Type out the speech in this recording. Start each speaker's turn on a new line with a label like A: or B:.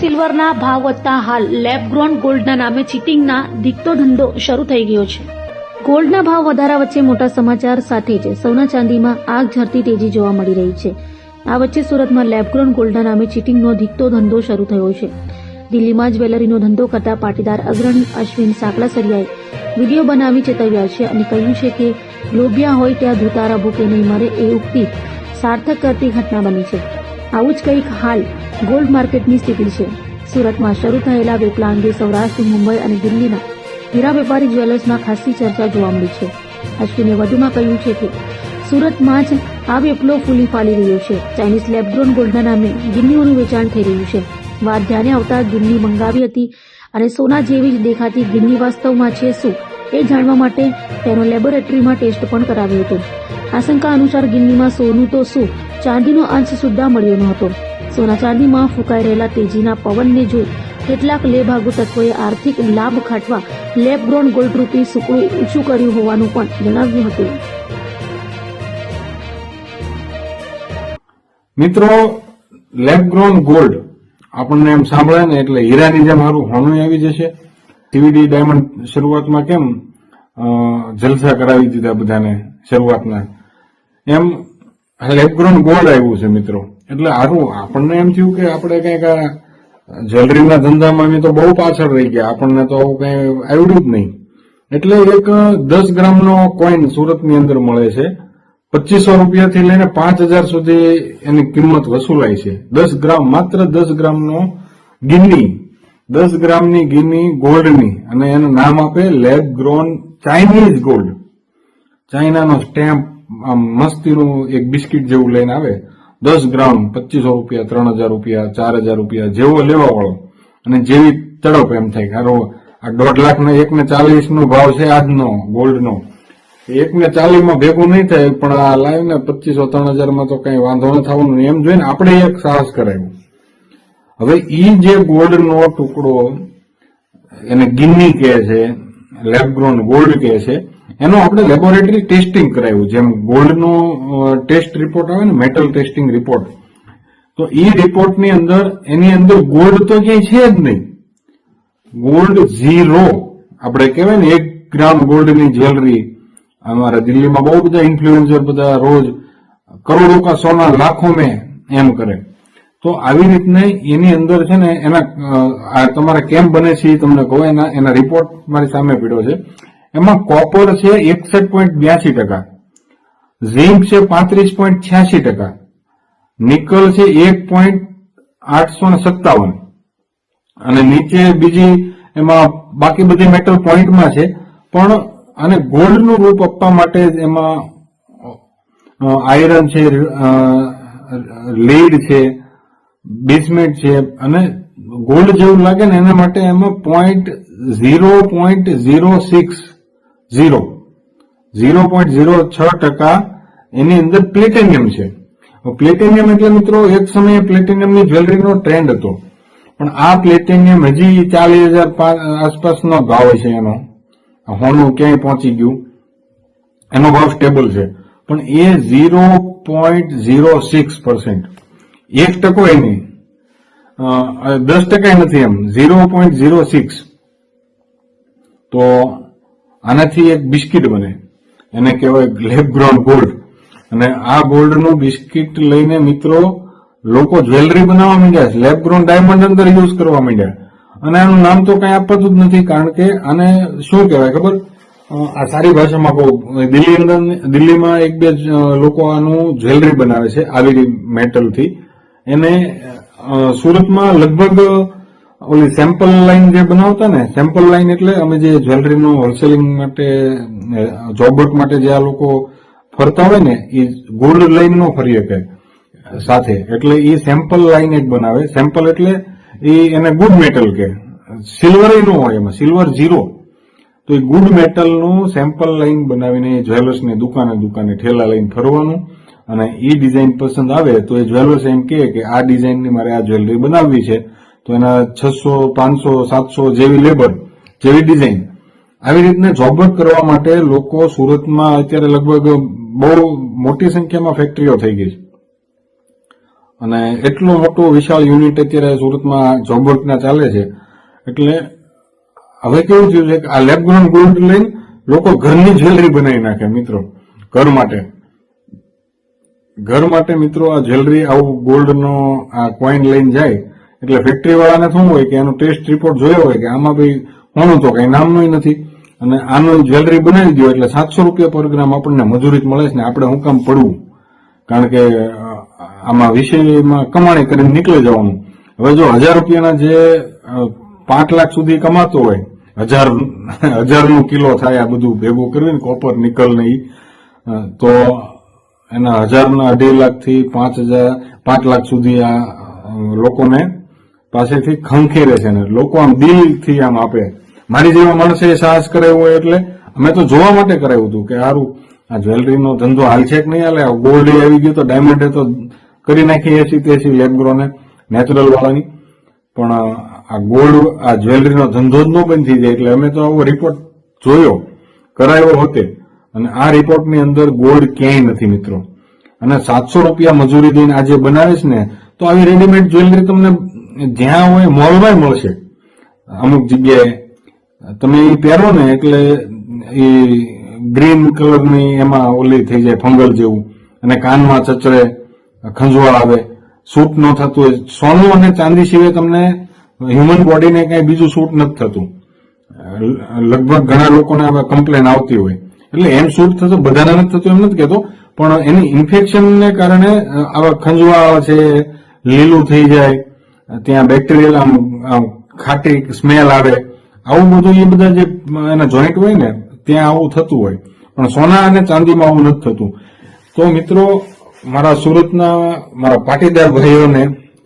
A: સિલ્વરના ભાવ વધતા હાલ લેબગ્રોન ગોલ્ડના નામે ચીટિંગના દીકતો ધંધો શરૂ થઈ ગયો છે. ગોલ્ડના ભાવ વધારા વચ્ચે મોટા સમાચાર સાથે જ સોના ચાંદીમાં આગ ઝરતી તેજી જોવા મળી રહી છે. આ વચ્ચે સુરતમાં લેબગ્રોન ગોલ્ડના નામે ચીટિંગનો દીકતો ધંધો શરૂ થયો છે. દિલ્હીમાં જ્વેલરીનો ધંધો કરતા પાટીદાર અગ્રણી અશ્વિન સાકલાસરિયાએ વીડિયો બનાવી ચેતવ્યા છે અને કહ્યું છે કે લોભિયા હોય ત્યાં ધુતારા ભૂકે નહીં મરે એ ઉક્તિ સાર્થક કરતી ઘટના બની છે. આવું જ કંઈક હાલ ગોલ્ડ માર્કેટની સ્થિતિ છે. સુરતમાં શરૂ થયેલા વેપલા અંગે સૌરાષ્ટ્ર, મુંબઈ અને દિલ્હીના હીરા વેપારી જ્વેલર્સમાં ખાસી ચર્ચા જોવા મળી છે. અશ્વિને વધુમાં કહ્યું છે કે સુરતમાં જ આ વેપલો ફૂલી ફાલી રહ્યો છે. ચાઇનીઝ લેબગ્રોન ગોલ્ડના નામે ગિન્નીઓનું વેચાણ થઈ રહ્યું છે. વાત ધ્યાને આવતા ગિન્ની મંગાવી હતી અને સોના જેવી જ દેખાતી ગિન્ની વાસ્તવમાં છે શું એ જાણવા માટે તેનો લેબોરેટરીમાં ટેસ્ટ પણ કરાવ્યો હતો. આશંકા અનુસાર ગિન્નીમાં સોનું તો શું ચાંદીનો અંશ સુદ્ધા મળ્યો ન હતો સોના ચાંદીમાં ફૂંકાઈ રહેલા તેજીના પવનને જોઈ કેટલાક લેભાગુ તત્વોએ આર્થિક લાભ ખાટવા લેબગ્રોન ગોલ્ડ રૂપી સુકડું ઊંચું કર્યું હોવાનું પણ જણાવ્યું હતું.
B: મિત્રો લેબ ગ્રોન ગોલ્ડ આપણને એમ સાંભળે ને એટલે હીરાની જેમ મારું હોનું આવી જશે. સીવીડી ડાયમંડ શરૂઆતમાં કેમ જલસા કરાવી દીધા બધાને શરૂઆતના. એમ લેબ ગ્રોન ગોલ્ડ આવ્યું છે મિત્રો. એટલે હારું આપણને એમ થયું કે આપણે કંઈક જ્વેલરીના ધંધામાં અમે તો બહુ પાછળ રહી ગયા. આપણને તો કઈ આવડ્યું જ નહીં. એટલે એક દસ ગ્રામનો કોઈન સુરતની અંદર મળે છે. પચીસો રૂપિયાથી લઈને પાંચ હજાર સુધી એની કિંમત વસૂલાય છે. દસ ગ્રામ, માત્ર દસ ગ્રામનો ગિન્ની. દસ ગ્રામની ગિની ગોલ્ડની. અને એનું નામ આપે લેબ ગ્રોન ચાઇનીઝ ગોલ્ડ. ચાઇનાનો સ્ટેમ્પ આમ મસ્તીનું એક બિસ્કિટ જેવું લઈને આવે. દસ ગ્રામ પચીસો રૂપિયા, ત્રણ હજાર રૂપિયા, ચાર હજાર રૂપિયા જેવો લેવા વાળો. અને જેવી તડપ એમ થાય હારો, આ દોઢ લાખ ને એક ને ચાલીસ નો ભાવ છે આજનો, ગોલ્ડનો. એક ને ચાલીસમાં ભેગું નહીં થાય, પણ આ લાઈવ ને પચીસો, ત્રણ હજારમાં તો કઈ વાંધો ન થવાનું એમ જોઈને આપણે એક સાહસ કરાયું. હવે ઈ જે ગોલ્ડનો ટુકડો એને ગિન્ની કહે છે, લેબગ્રોન ગોલ્ડ કહે છે એનો આપણે લેબોરેટરી ટેસ્ટિંગ કરાયું જેમ ગોલ્ડનો ટેસ્ટ રિપોર્ટ આવે ને મેટલ ટેસ્ટિંગ રિપોર્ટ તો એ રિપોર્ટની અંદર એની અંદર ગોલ્ડ તો ક્યાંય છે જ નહીં. ગોલ્ડ ઝીરો આપણે કહેવાય ને એક ગ્રામ ગોલ્ડની જ્વેલરી અમારા દિલ્હીમાં બહુ બધા ઇન્ફ્લુએન્સર બધા રોજ કરોડો કા સોના લાખો મેં એમ કરે. તો આવી રીતને એની અંદર છે ને એના તમારે કેમ બને છે એ તમને કહું એના એના રિપોર્ટ મારી સામે પીડ્યો છે. એમાં કોપર છે એકસઠ પોઈન્ટ બ્યાસી ટકા ઝીંક છે પાંત્રીસ પોઈન્ટ છ્યાસી ટકા નિકલ છે એક પોઈન્ટ આઠસો સત્તાવન અને નીચે બીજી એમાં બાકી બધી મેટલ પોઈન્ટમાં છે. પણ આને ગોલ્ડનું રૂપ આપવા માટે એમાં આયરન છે લીડ છે બેસમેન્ટ છે અને ગોલ્ડ જેવું લાગે ને એના માટે એમાં point zero point zero six zero. Zero point zero છ ટકા એની અંદર પ્લેટિનિયમ છે. પ્લેટિનિયમ એટલે મિત્રો એક સમયે પ્લેટિનિયમની જ્વેલરીનો ટ્રેન્ડ હતો. પણ આ પ્લેટિનિયમ હજી ચાલીસ હજાર આસપાસનો ભાવ છે એનો. હોનું ક્યાંય પહોંચી ગયું? એનો ભાવ સ્ટેબલ છે. પણ એ zero point zero six percent એક ટકો એ નહીં દસ ટકા નથી એમ. Zero point zero six. તો આનાથી એક બિસ્કિટ બને. એને કહેવાય લેબ ગ્રોન ગોલ્ડ. અને આ ગોલ્ડનું બિસ્કિટ લઈને મિત્રો લોકો જ્વેલરી બનાવવા માંડ્યા લેબ ગ્રોન ડાયમંડ અંદર યુઝ કરવા માંડ્યા. અને આનું નામ તો કઈ આપતું જ નથી, કારણ કે આને શું કહેવાય ખબર? આ સારી ભાષામાં કહું. દિલ્હી અંદર દિલ્હીમાં એક બે લોકો આનું જ્વેલરી બનાવે છે, આવી મેટલથી. એને સુરતમાં લગભગ ઓલી સેમ્પલ લાઈન જે બનાવતા ને સેમ્પલ લાઈન એટલે અમે જે જ્વેલરીનું હોલસેલિંગ માટે જોબર્ટ માટે જે આ લોકો ફરતા હોય ને એ ગોલ્ડ લાઈન નો ફરી શકે સાથે. એટલે એ સેમ્પલ લાઈન એક બનાવે. સેમ્પલ એટલે એ એને ગુડ મેટલ કે. સિલ્વર નો હોય એમાં. સિલ્વર ઝીરો તો એ ગુડ મેટલનું સેમ્પલ લાઈન બનાવીને જ્વેલર્સની દુકાને દુકાને ઠેલા લઈને ફરવાનું અને એ ડિઝાઇન પસંદ આવે તો એ જ્વેલર્સ એમ કે આ ડિઝાઇનની મારે આ જ્વેલરી બનાવવી છે. તો એના છસો, પાંચસો, સાતસો જેવી લેબર જેવી ડિઝાઇન આવી રીતના જોબવર્ક કરવા માટે લોકો સુરતમાં અત્યારે લગભગ બહુ મોટી સંખ્યામાં ફેક્ટરીઓ થઈ ગઈ છે. અને એટલું મોટું વિશાળ યુનિટ અત્યારે સુરતમાં જોબ વર્કના ચાલે છે. એટલે હવે કેવું થયું છે કે આ લેબગ્રોન ગોલ્ડ લઈને લોકો ઘરની જ્વેલરી બનાવી નાખે મિત્રો, ઘર માટે. ઘર માટે મિત્રો આ જ્વેલરી આવું ગોલ્ડનો આ કોઈન લઈને જાય એટલે ફેક્ટરી વાળાને શું હોય કે એનો ટેસ્ટ રિપોર્ટ જોયો હોય કે આમાં ભાઈ હોણું તો કઈ નામનું નથી. અને આનું જ્વેલરી બનાવી દો એટલે સાતસો રૂપિયા પર ગ્રામ આપણને મજૂરી મળે છે ને આપણે હું કામ પડવું? કારણ કે આમાં વિષયમાં કમાણી કરીને નીકળી જવાનું. હવે જો હજાર રૂપિયાના જે પાંચ લાખ સુધી કમાતો હોય, હજાર, હજારનું કિલો થાય આ બધું ભેગું કરીને કોપર નિકલ ને તો એના હજારના અઢી લાખથી પાંચ હજાર, પાંચ લાખ સુધી આ લોકોને પાસેથી ખંખેરે છે ને લોકો આમ દિલથી આમ આપે. મારી જેવા માણસે સાહસ કરાવ્યો હોય એટલે અમે તો જોવા માટે કરાવ્યું હતું કે સારું આ જ્વેલરીનો ધંધો હાલ છે કે નહીં હાલે? ગોલ્ડ આવી ગયો તો ડાયમંડ તો કરી નાખી એસી તેસી લેબગ્રોને નેચરલ વાળાની. પણ આ ગોલ્ડ આ જ્વેલરીનો ધંધો જ ન બંધ થઈ જાય એટલે અમે તો આવો રિપોર્ટ જોયો, કરાયો હોતે. અને આ રિપોર્ટની અંદર ગોલ્ડ ક્યાંય નથી મિત્રો. અને સાતસો રૂપિયા મજૂરી દઈને આજે બનાવીશ ને, તો આવી રેડીમેડ જ્વેલરી તમને જ્યાં હોય મોલમાં મળશે. અમુક જગ્યાએ. તમે એ પહેરો ને એટલે એ ગ્રીન કલરની એમાં ઓલી થઈ જાય ફંગલ જેવું. અને કાનમાં ચચરે ખંજવાળ આવે. સૂટ ન થતું હોય. સોનું અને ચાંદી સિવાય તમને હ્યુમન બોડીને કાંઈ બીજું સૂટ નથી થતું. લગભગ ઘણા લોકોને હવે કમ્પ્લેન આવતી હોય. એટલે એમ સૂટ થતો બધાને નથી થતું, એમ નથી કહેતો. પણ એની ઇન્ફેક્શનને કારણે આવા ખંજવાળ છે, લીલું થઈ જાય. ત્યાં બેક્ટેરિયલ આમ ખાટી સ્મેલ આવે. આવું બધું એ બધા જે એના જોઈન્ટ હોય ને, ત્યાં આવું થતું હોય. પણ સોના અને ચાંદીમાં આવું નથી થતું. તો મિત્રો, મારા સુરતના મારા પાટીદાર ભાઈઓને